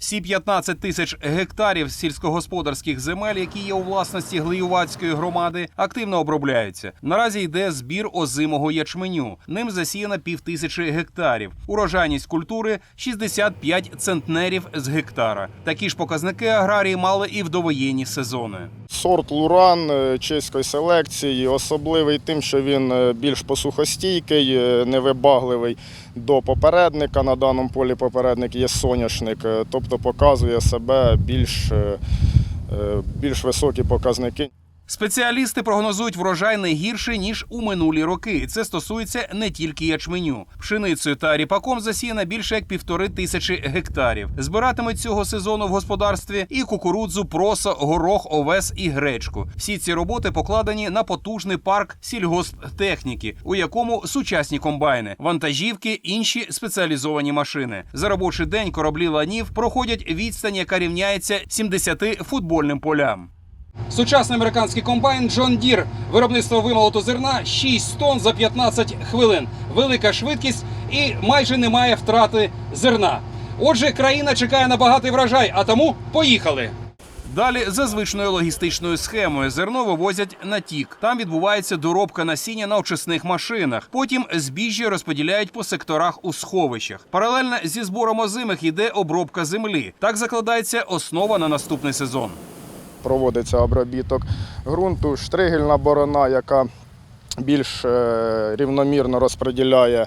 Всі 15 тисяч гектарів сільськогосподарських земель, які є у власності Глиювацької громади, активно обробляються. Наразі йде збір озимого ячменю. Ним засіяно півтисячі гектарів. Урожайність культури 65 центнерів з гектара. Такі ж показники аграрії мали і в довоєнні сезони. Сорт Луран е, чеської селекції особливий тим, що він е, більш посухостійкий, е, невибагливий до попередника. На даному полі попередник є соняшник, тобто показує себе більш, більш високі показники. Спеціалісти прогнозують врожай не гірше ніж у минулі роки. Це стосується не тільки ячменю. Пшеницею та ріпаком засіяно більше як півтори тисячі гектарів. Збиратимуть цього сезону в господарстві і кукурудзу, просо, горох, овес і гречку. Всі ці роботи покладені на потужний парк сільгосптехніки, у якому сучасні комбайни, вантажівки, інші спеціалізовані машини. За робочий день кораблі ланів проходять відстань, яка рівняється 70 футбольним полям. Сучасний американський комбайн John Deere. Виробництво вимолоту зерна 6 тонн за 15 хвилин. Велика швидкість і майже немає втрати зерна. Отже, країна чекає на багатий врожай, а тому поїхали. Далі за звичною логістичною схемою зерно вивозять на тік. Там відбувається доробка насіння на очисних машинах. Потім збіжжя розподіляють по секторах у сховищах. Паралельно зі збором озимих йде обробка землі. Так закладається основа на наступний сезон. Проводиться обробіток ґрунту, штригельна борона, яка більш е, рівномірно розподіляє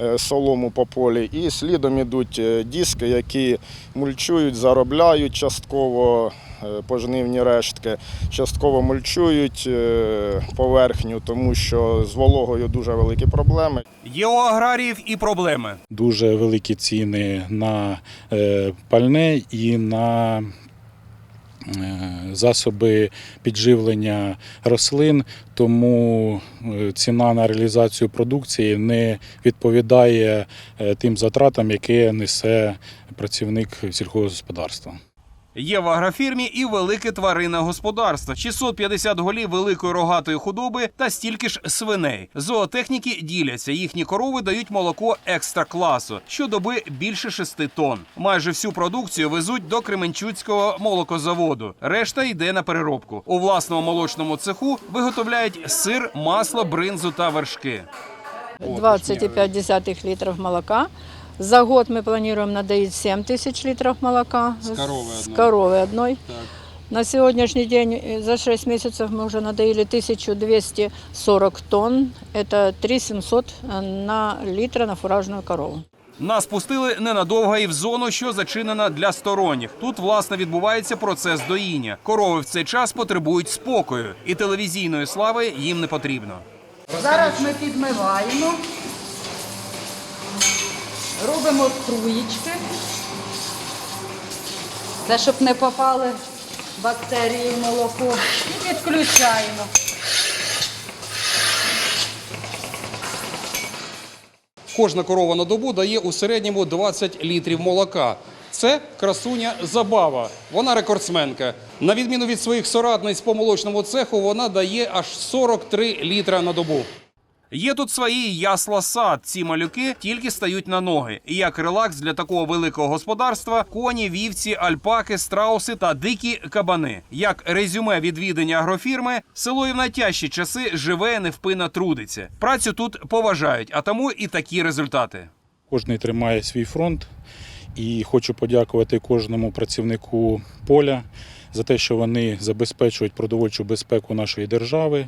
е, солому по полі. І слідом ідуть е, диски, які мульчують, заробляють частково пожнивні рештки, частково мульчують поверхню, тому що з вологою дуже великі проблеми. Є у аграріїв і проблеми. дуже великі ціни на пальне і на засоби підживлення рослин, тому е, ціна на реалізацію продукції не відповідає е, тим затратам, які несе працівник сільськогосподарства. Є в агрофірмі і велике тваринне господарство: 650 голів великої рогатої худоби та стільки ж свиней. Зоотехніки діляться. Їхні корови дають молоко екстра класу, щодоби більше 6 тонн. Майже всю продукцію везуть до Кременчуцького молокозаводу. Решта йде на переробку. У власному молочному цеху виготовляють сир, масло, бринзу та вершки. 20,5 литров молока. За год мы планируем надоить 7 тысяч литров молока. С коровы С одной. коровы одной. На сегодняшний день э, за 6 месяцев мы уже надоили 1240 тонн. Это 3700 на литра на фуражную корову. Нас пустили ненадовго і в зону, що зачинена для сторонніх. Тут власне відбувається процес доїння. Корови в цей час потребують спокою, і телевізійної слави їм не потрібно. Зараз ми підмиваємо, робимо струїчки. Це щоб не попали бактерії в молоко. І відключаємо. Кожна корова на добу дає у середньому 20 літрів молока. Це красуня забава. Вона рекордсменка. На відміну від своїх соратниць по молочному цеху, вона дає аж 43 літра на добу. Є тут свої ясла сад. Ці малюки тільки стають на ноги. І як релакс для такого великого господарства коні, вівці, альпаки, страуси та дикі кабани. Як резюме відвідання агрофірми, село і в найтяжчі часи живе і невпинно трудиться. Працю тут поважають, а тому і такі результати. Кожний тримає свій фронт. І хочу подякувати кожному працівнику поля за те, що вони забезпечують продовольчу безпеку нашої держави.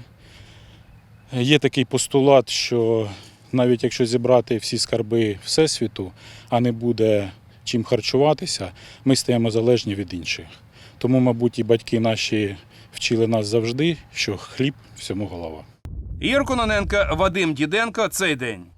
Є такий постулат, що навіть якщо зібрати всі скарби Всесвіту, а не буде чим харчуватися, ми стаємо залежні від інших. Тому, мабуть, і батьки наші вчили нас завжди, що хліб всьому голова. Ігор Кононенко, Вадим Діденко. Цей день.